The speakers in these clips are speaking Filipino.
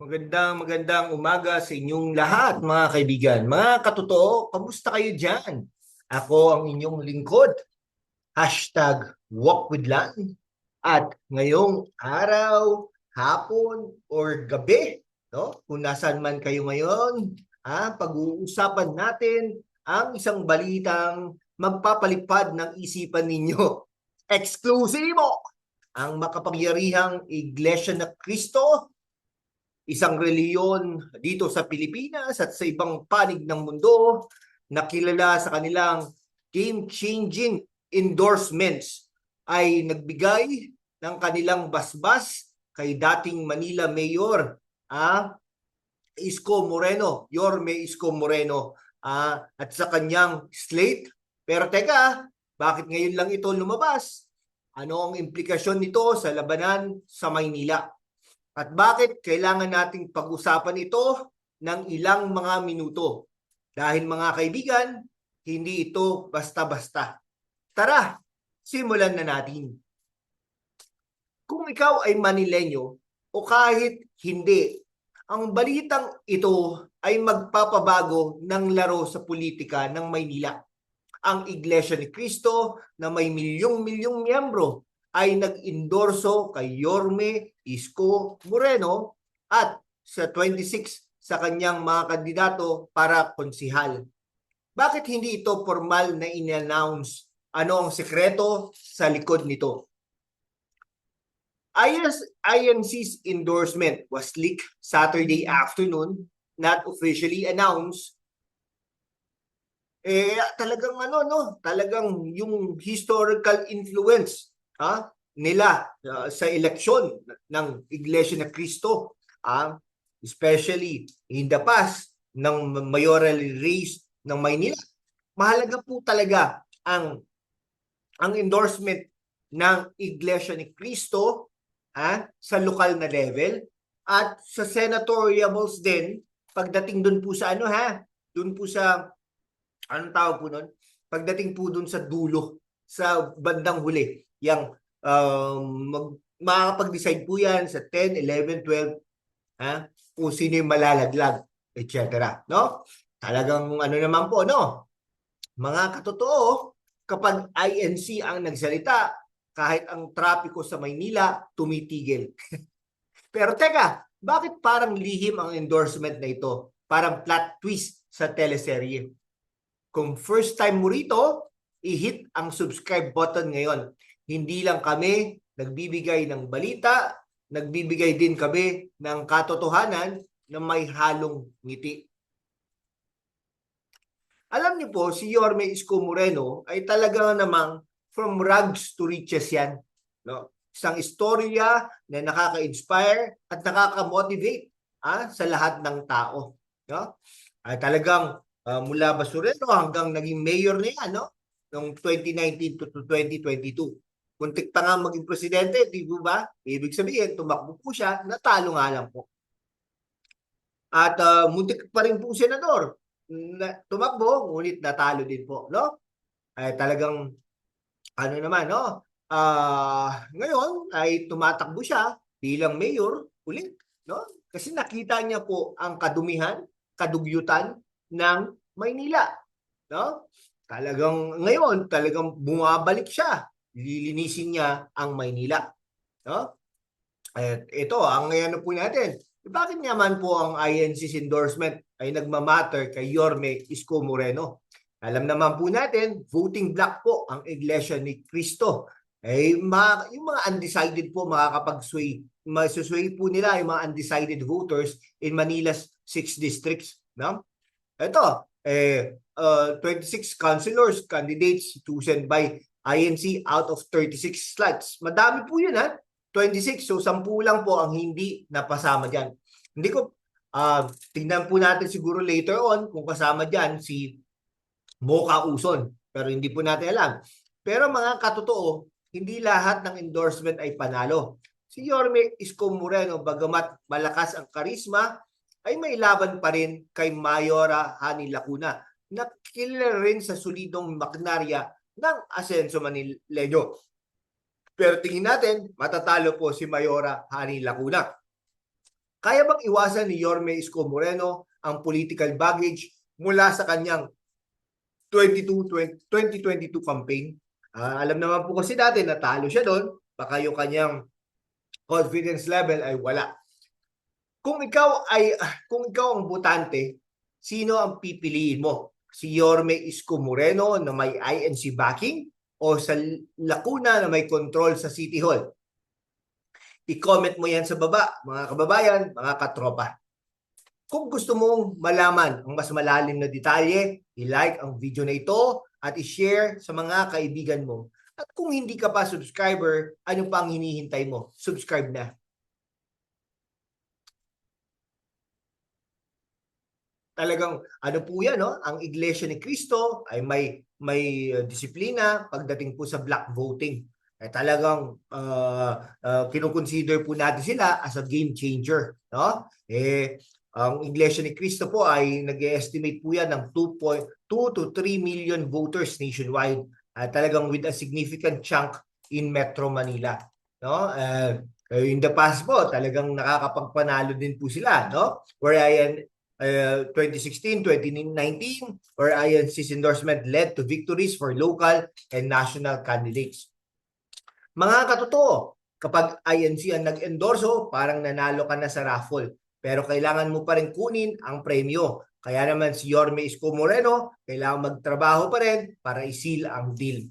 Magandang magandang umaga sa inyong lahat mga kaibigan. Mga katotoo, kamusta kayo dyan? Ako ang inyong lingkod. Hashtag walk with Lan. At ngayong araw, hapon, or gabi, no? kung nasaan man kayo ngayon, ah, pag-uusapan natin ang isang balitang magpapalipad ng isipan ninyo. Eksklusibo! Ang makapangyarihang Iglesia na Kristo isang reliyon dito sa Pilipinas at sa ibang panig ng mundo na kilala sa kanilang game-changing endorsements ay nagbigay ng kanilang basbas kay dating Manila Mayor ah, Isko Moreno, Yorme Isko Moreno ah, at sa kanyang slate. Pero teka, bakit ngayon lang ito lumabas? Ano ang implikasyon nito sa labanan sa Maynila? At bakit kailangan nating pag-usapan ito ng ilang mga minuto? Dahil mga kaibigan, hindi ito basta-basta. Tara, simulan na natin. Kung ikaw ay Manilenyo o kahit hindi, ang balitang ito ay magpapabago ng laro sa politika ng Maynila. Ang Iglesia ni Cristo na may milyong-milyong miyembro ay nag-endorso kay Yorme Isko Moreno at sa 26 sa kanyang mga kandidato para konsihal. Bakit hindi ito formal na in-announce? Ano ang sekreto sa likod nito? IS, INC's endorsement was leaked Saturday afternoon, not officially announced. Eh, talagang ano, no? Talagang yung historical influence ha, nila uh, sa eleksyon ng Iglesia na Cristo, ah, especially in the past ng mayoral race ng Maynila. Mahalaga po talaga ang ang endorsement ng Iglesia ni Cristo ah, sa lokal na level at sa senatorials din pagdating doon po sa ano ha, doon po sa anong tawag po noon? Pagdating po doon sa dulo, sa bandang huli, yung um, makakapag-decide po yan sa 10, 11, 12, ha? kung sino yung malalaglag, etc. No? Talagang ano naman po, no? Mga katotoo, kapag INC ang nagsalita, kahit ang trapiko sa Maynila, tumitigil. Pero teka, bakit parang lihim ang endorsement na ito? Parang plot twist sa teleserye. Kung first time mo rito, i-hit ang subscribe button ngayon. Hindi lang kami nagbibigay ng balita, nagbibigay din kami ng katotohanan na may halong ngiti. Alam niyo po, si Yorme Isko Moreno ay talaga namang from rags to riches yan. No? Isang istorya na nakaka-inspire at nakaka-motivate ah, sa lahat ng tao. No? Ay talagang uh, mula basurero hanggang naging mayor na yan, no? Noong 2019 to 2022. Kuntik pa nga maging presidente, di ba? Ibig sabihin, tumakbo po siya, natalo nga lang po. At uh, muntik pa rin po senador. Na, tumakbo, ngunit natalo din po, no? Ay talagang, ano naman, no? Uh, ngayon ay tumatakbo siya bilang mayor ulit, no? Kasi nakita niya po ang kadumihan, kadugyutan ng Maynila, no? Talagang ngayon, talagang bumabalik siya lilinisin niya ang Maynila. No? At ito, ang ano po natin, bakit naman po ang INC's endorsement ay nagmamatter kay Yorme Isko Moreno? Alam naman po natin, voting block po ang Iglesia ni Cristo. Eh, ma, yung mga undecided po makakapag-sway, masusway po nila yung mga undecided voters in Manila's six districts. No? Ito, eh, uh, 26 councilors, candidates chosen by INC out of 36 slots. Madami po yun ha. 26. So 10 lang po ang hindi napasama dyan. Hindi ko, uh, tingnan po natin siguro later on kung kasama dyan si Mocha Uson. Pero hindi po natin alam. Pero mga katotoo, hindi lahat ng endorsement ay panalo. Si Yorme Isko Moreno, bagamat malakas ang karisma, ay may laban pa rin kay Mayora Hani Lacuna na kilala rin sa solidong magnarya ng Asenso Manileño. Pero tingin natin, matatalo po si Mayora Hani Lacuna. Kaya bang iwasan ni Yorme Isko Moreno ang political baggage mula sa kanyang 22, 2022 campaign? Ah, alam naman po kasi dati natalo siya doon, baka yung kanyang confidence level ay wala. Kung ikaw ay kung ikaw ang botante, sino ang pipiliin mo? Si Yorme Isko Moreno na may INC backing o sa Lacuna na may control sa City Hall? I-comment mo yan sa baba, mga kababayan, mga katropa. Kung gusto mong malaman ang mas malalim na detalye, i-like ang video na ito at i-share sa mga kaibigan mo. At kung hindi ka pa subscriber, ano pa ang hinihintay mo? Subscribe na. Talagang ano po yan, no? Ang Iglesia ni Cristo ay may may uh, disiplina pagdating po sa black voting. Eh talagang uh, uh, kinukonsider po natin sila as a game changer, no? Eh ang Iglesia ni Cristo po ay nag-estimate po yan ng 2.2 to 3 million voters nationwide. Uh, talagang with a significant chunk in Metro Manila, no? Uh, in the past po, talagang nakakapagpanalo din po sila, no? Where I uh, 2016, 2019, where INC's endorsement led to victories for local and national candidates. Mga katotoo, kapag INC ang nag-endorso, parang nanalo ka na sa raffle. Pero kailangan mo pa rin kunin ang premyo. Kaya naman si Yorme Isko Moreno, kailangan magtrabaho pa rin para isil ang deal.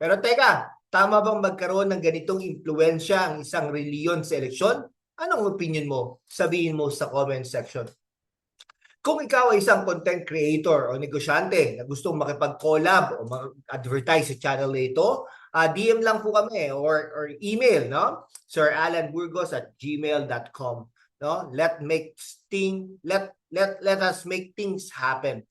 Pero teka, tama bang magkaroon ng ganitong impluensya ang isang reliyon sa eleksyon? Anong opinion mo? Sabihin mo sa comment section. Kung ikaw ay isang content creator o negosyante na gustong makipag-collab o mag-advertise sa channel na ito, uh, DM lang po kami or, or email, no? Sir Alan Burgos at gmail.com. No? Let make thing let let let us make things happen.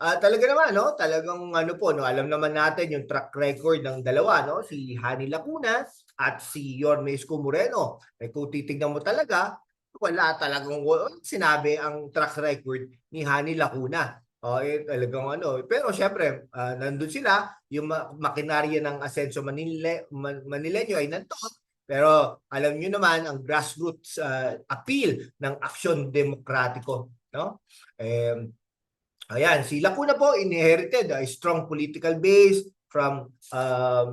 Ah, uh, talaga naman no, talagang ano po no, alam naman natin yung track record ng dalawa no, si Hani Lacuna at si Yorme Isko Moreno. Eh kung titingnan mo talaga, wala talagang sinabi ang track record ni Hani Lacuna. Oh, eh, talagang ano. Pero syempre, uh, nandun sila, yung makinarya ng Asenso Manila, Man Manileño ay nandoon. Pero alam niyo naman ang grassroots uh, appeal ng aksyon demokratiko, no? Eh, ayan, si Lacuna po inherited a strong political base from um,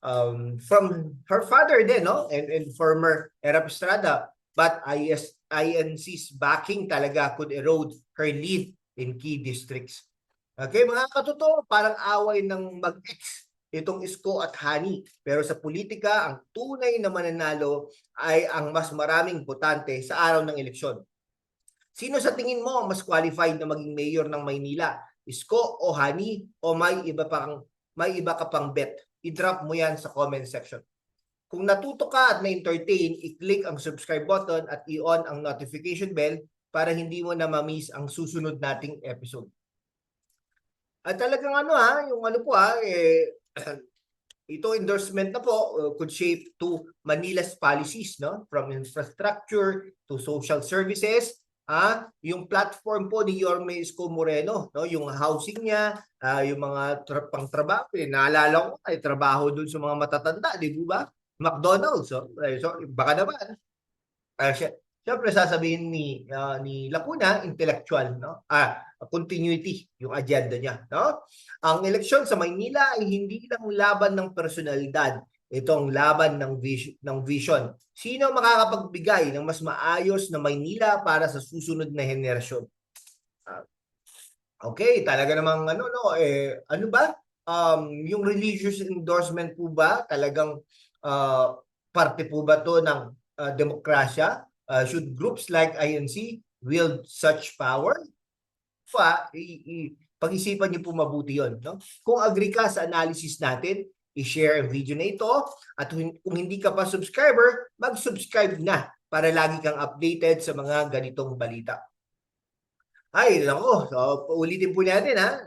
um, from her father din, no? And, and former Erap Estrada. But IS, INC's backing talaga could erode her lead in key districts. Okay, mga katotoo, parang away ng mag-ex itong Isko at Hani. Pero sa politika, ang tunay na mananalo ay ang mas maraming botante sa araw ng eleksyon. Sino sa tingin mo mas qualified na maging mayor ng Maynila? Isko o Hani o may iba pang may iba ka pang bet? I-drop mo yan sa comment section. Kung natuto ka at na-entertain, i-click ang subscribe button at i-on ang notification bell para hindi mo na ma-miss ang susunod nating episode. At talagang ano ha, yung ano po ha, eh, ito endorsement na po uh, could shape to Manila's policies no? From infrastructure to social services. Ah yung platform po ni Yorme Isko Moreno no? Yung housing niya uh, yung mga tra- pangtrabaho eh, naalala ko ay trabaho dun sa mga matatanda di ba McDonald's. So, eh, so baka naman. Uh, Siyempre sasabihin ni uh, ni Lacuna intellectual no? Ah continuity yung agenda niya no? Ang eleksyon sa Maynila ay hindi lang laban ng personalidad. Itong laban ng vision, ng vision. Sino makakapagbigay ng mas maayos na Maynila para sa susunod na henerasyon? Uh, okay talaga namang ano no? Eh ano ba? Um yung religious endorsement po ba talagang uh, parte po ba to ng uh, demokrasya uh, should groups like INC wield such power? Pa, pag-isipan niyo po mabuti yon. No? Kung agree ka sa analysis natin, i-share ang video na ito at kung hindi ka pa subscriber, mag-subscribe na para lagi kang updated sa mga ganitong balita. Ay, nako, so, ulitin po natin ha.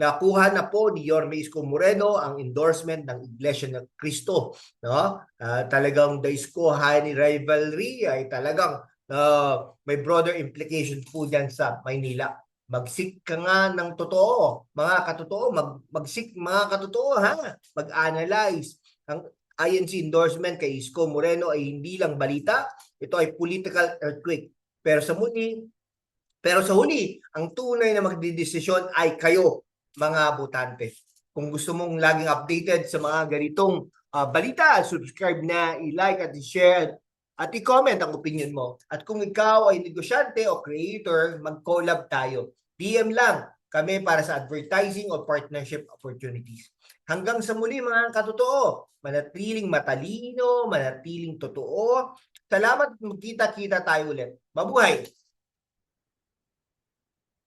Nakuha na po ni Yorme Isko Moreno ang endorsement ng Iglesia ng Cristo. No? Uh, talagang the Isko Hani rivalry ay talagang uh, may broader implication po dyan sa Maynila. Magsik ka nga ng totoo, mga katotoo, mag, magsik mga katotoo ha, mag-analyze. Ang INC endorsement kay Isko Moreno ay hindi lang balita, ito ay political earthquake. Pero sa muli, pero sa huli, ang tunay na magdidesisyon ay kayo, mga botante. Kung gusto mong laging updated sa mga ganitong ah, balita, subscribe na, i-like at i-share at i-comment ang opinion mo. At kung ikaw ay negosyante o creator, mag-collab tayo. DM lang kami para sa advertising o partnership opportunities. Hanggang sa muli mga katotoo, manatiling matalino, manatiling totoo. Salamat at magkita-kita tayo ulit. Mabuhay!